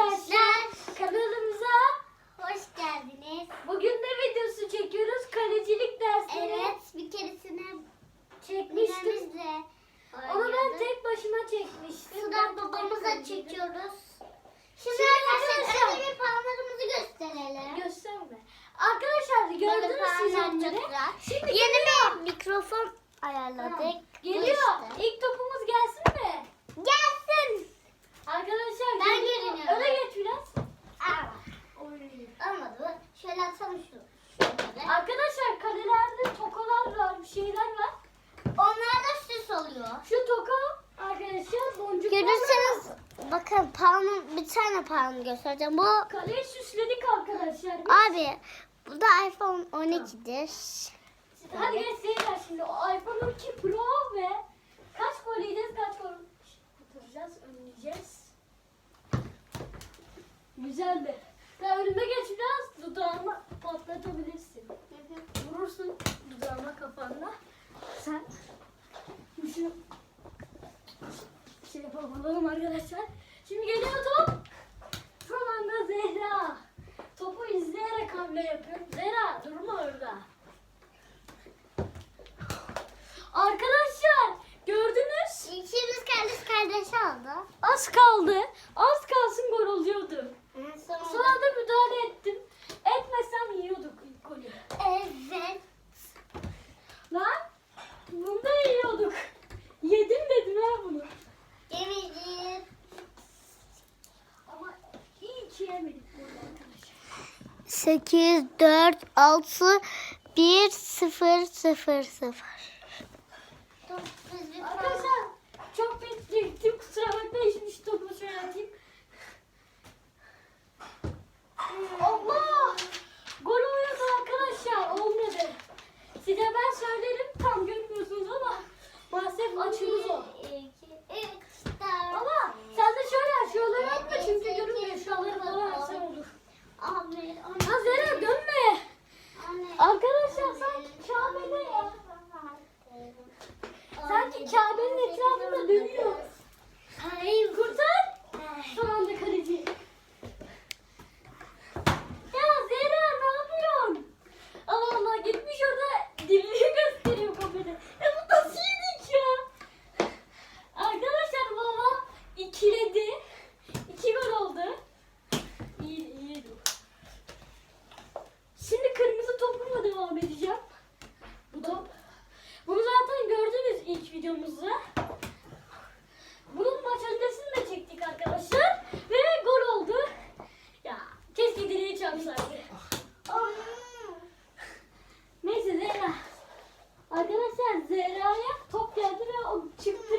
arkadaşlar. Kanalımıza Hoş geldiniz. bugün ne videosu çekiyoruz? Kalecilik dersleri Evet, bir keresine çekmiştim. Onu ben tek başıma çekmiştim. Sudan babamıza çekiyoruz. Şimdi, Şimdi arkadaşlar önce bir parmağımızı gösterelim. Gösterme. Arkadaşlar gördünüz siz onları. Şimdi Yeni bir mikrofon ayarladık. Bu Geliyor. işte. İlk topumuz gelsin mi? Gelsin. Arkadaşlar Ben geliyor. görünüyorum. Öne geç biraz. Aa, Oy. olmadı mı? Şöyle atalım şu. Şöyle. Arkadaşlar kalelerde tokalar var, bir şeyler var. Onlar da süs oluyor. Şu toka arkadaşlar boncuklar Görürseniz bakın parmağım bir tane parmağımı göstereceğim. Bu Kaleyi süsledik arkadaşlar. abi bu da iPhone 12'dir. Hadi geç seyirler şimdi. O iPhone 12 Pro ve kaç gol yiyeceğiz, kaç gol kurtaracağız, önleyeceğiz. Güzeldi. Ya önüme geç biraz, dudağıma patlatabilirsin. Vurursun dudağıma kafanla. Sen şu şey yapalım arkadaşlar. Şimdi geliyor top. Son anda Zehra. Topu izleyerek hamle yapıyor. Zehra durma orada. Arkadaşlar gördünüz. İkimiz kardeş kardeş oldu. Az kaldı. Az kalsın gol oluyordu. Sonra, Son anda müdahale ettim. Etmesem yiyorduk ilk golü. Evet. Lan bunda yiyorduk. Yedim dedim ha bunu. Yemedim. Ama iyi ki yemedik bunu arkadaşlar. 8, 4, 6, 1, 0, 0, 0. Arkadaşlar çok bekleyecektim. Kusura bakmayın şimdi şu topu şöyle atayım. Allah! Gol oluyordu arkadaşlar. Olmadı. Size ben söylerim. Tam görmüyorsunuz ama maalesef açımız o. Ama sen de şöyle aç. Şuraları atma çünkü görünmüyor. Şuraları falan açsan olur. Ha Zera dönme. Arkadaşlar sanki Kabe'de ya. Sanki Kabe'nin etrafında dönüyor. Hayır. Kurtar. Son anda kaleci. Ya Zehra ne yapıyorsun? Allah Allah gitmiş orada dilini gösteriyor kafede. Ya bu nasıl yedik ya? Arkadaşlar baba ikiledi. İki gol oldu. İyi iyi. Şimdi kırmızı topumla devam edeceğim. Bu top. Bunu zaten videomuzda. Bunun maç öncesini de çektik arkadaşlar. Ve gol oldu. Ya keşke direğe çarpsaydı. Ah. Neyse Zehra. Arkadaşlar Zehra'ya top geldi ve o çıktı.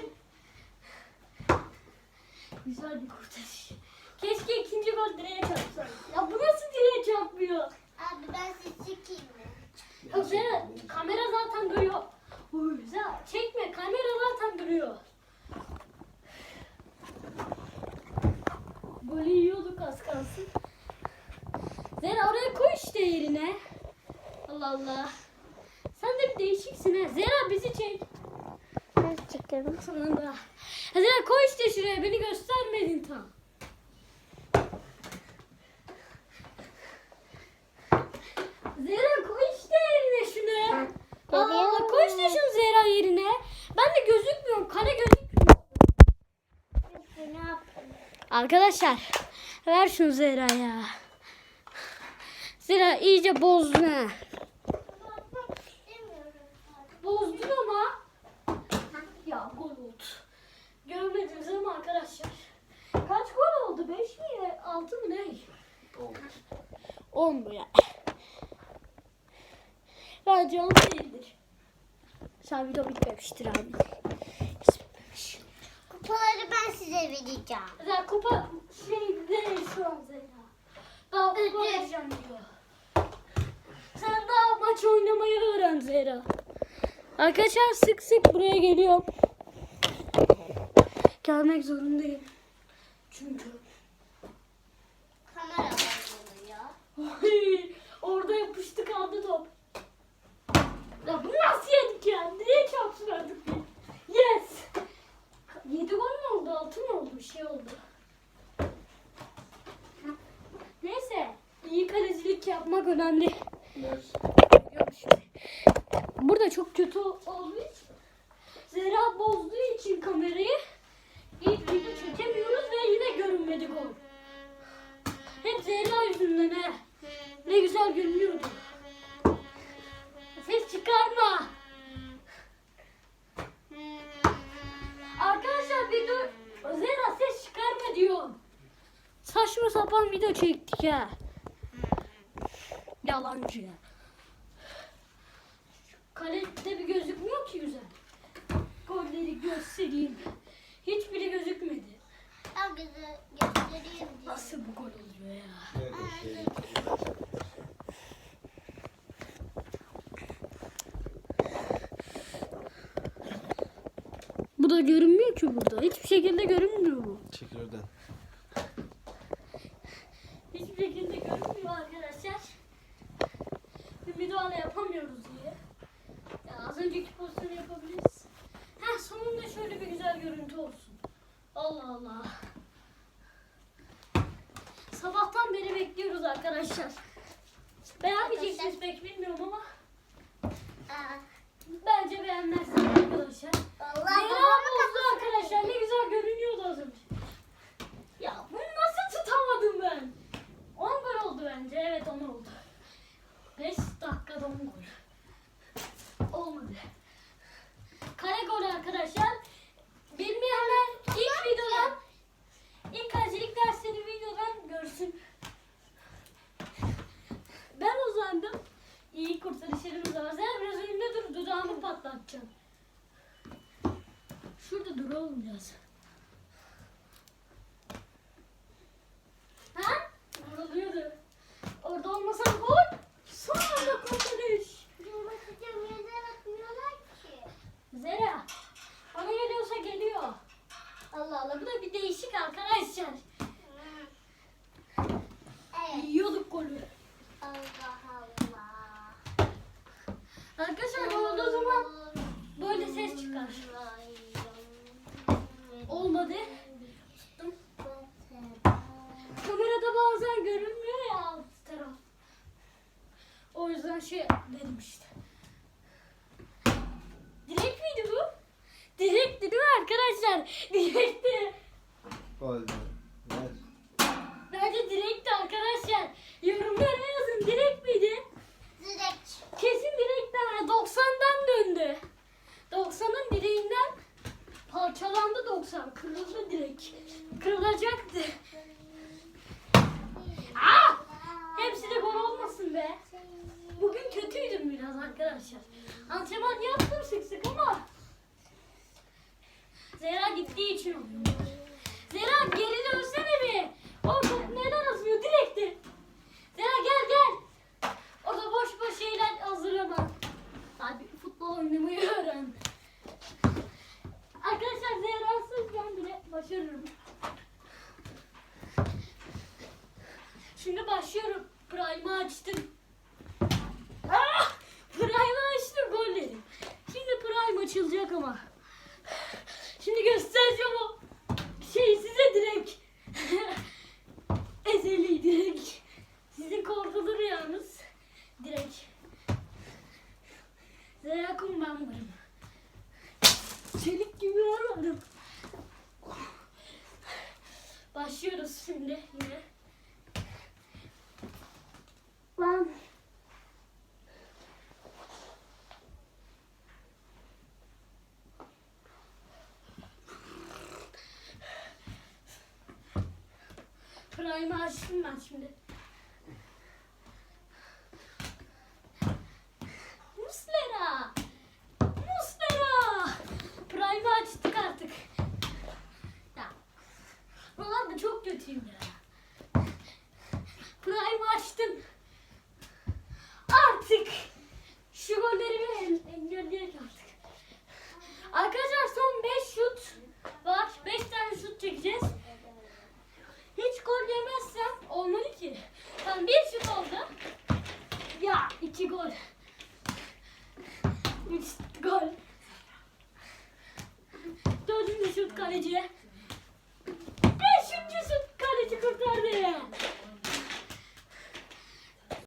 Güzel bir kurtarış. Keşke ikinci gol direğe çarpsaydı. Ya bu nasıl direğe çarpmıyor? Abi ben sizi çekeyim mi? Yok Zehra kamera zaten duruyor. Uy, Zehra çekme kamera zaten duruyor. Golü yiyorduk az kalsın. Zehra oraya koy işte yerine. Allah Allah. Sen de bir değişiksin ha. Zehra bizi çek. Ben çekiyorum. Sonunda. Zehra koy işte şuraya beni göstermedin tam. Zehra koy işte yerine şunu. Allah Allah koy işte şunu Zehra yerine. Ben de gözükmüyorum. Kale gözükmüyor. Ne yapayım? Arkadaşlar ver şunu Zehra'ya. Zehra iyice bozdun ha. Bozdun ama. Ya gol oldu. Görmediniz ama arkadaşlar. Kaç gol oldu? 5 mi? 6 mı ne? 10 bu ya. Bence 10 değildir. Sen video bitmemiştir abi. Kupaları ben size vereceğim. Zehra kupa şey değil şu an Zehra. Daha kupa Evet. vereceğim diyor. Sen daha maç oynamayı öğren Zehra. Arkadaşlar sık sık buraya geliyorum. Gelmek zorundayım. Çünkü Kamera var oluyor. Ay, orada yapıştı kaldı top. Ya bu nasıl yedik ya? Niye çarpsın artık? Yes. Yedi gol mü oldu? Altı mı oldu? Bir şey oldu. Neyse. iyi kalecilik yapmak önemli. Burada çok kötü olduğu için Zera bozduğu için kamerayı ilk video çekemiyoruz ve yine görünmedi gol. Hep Zehra yüzünden he. Ne güzel görünüyordu. Sapan video çektik ya. Yalancı ya. Kalette bir gözükmüyor ki güzel. Golleri göstereyim. Hiçbiri gözükmedi. Tam göstereyim diye. Nasıl bu gol oluyor ya? Bu da görünmüyor ki burada. Hiçbir şekilde görünmüyor bu. Çekil oradan. Hiçbir şekilde görünmüyor arkadaşlar. Bir müdahale yapamıyoruz diye. Ya az önceki pozisyonu yapabiliriz. Ha sonunda şöyle bir güzel görüntü olsun. Allah Allah. Sabahtan beri bekliyoruz arkadaşlar. Beğenmeyeceksiniz pek bilmiyorum ama Aa, bence beğenmezsiniz arkadaşlar. Allah Zehra babamı bozdu arkadaşlar. Ne güzel görünüyordu az önce. Ya bunu nasıl tutamadım ben? 10 gol oldu bence. Evet 10 oldu. 5 dakikada 10 gol. Olmadı. Kare gol arkadaşlar. Bilmeyenler ilk videodan ilk kalecilik dersleri videodan görsün. Ben uzandım. İyi kurtarışlarımız var. Sen biraz önümde dur. Dudağımı patlatacağım. Şurada dur oğlum biraz. Ha? Vuruluyordu. Orada olmasam gol. Son anda kurtarış. Yüzüne bakmıyorlar ki. Zera. Bana geliyorsa geliyor. Allah Allah bu da bir değişik arkadaşlar. Evet. Yiyorduk golü. Allah Allah. Arkadaşlar gol olduğu zaman böyle ses çıkar. Olmadı. Tuttum. Kamerada bazen görünmüyor ya alt taraf. O yüzden şey dedim işte. Direkt miydi bu? Direkti değil mi arkadaşlar? Direkti. Oldu. Ver. Bence direkti arkadaşlar. Yorumlara yazın direkt miydi? Direkt. Kesin direkten 90'dan döndü. 90'ın direğinden parçalandı 90. Kırıldı direk. Kırılacaktı. Aa! Hepsi de gol olmasın be. Bugün kötüydüm biraz arkadaşlar. Antrenman yaptım sık sık ama Gittiği için. Zehra geri dönsene bir. O top neden atmıyor direkti. Zehra gel gel. Orada boş boş şeyler hazırlama. Abi futbol oynamayı öğren. Arkadaşlar Zehra'sız ben bile başarırım. Şimdi başlıyorum. Prime'ı açtım. Ah! Prime açtım golleri. Şimdi Prime açılacak ama. Göstereceğim o şey size direkt. Ezeli direkt. Sizin korkulu rüyanız. Direkt. Zehra kum ben varım. Çelik gibi varım. Başlıyoruz şimdi yine. Lan. Prime'ı açtım ben şimdi.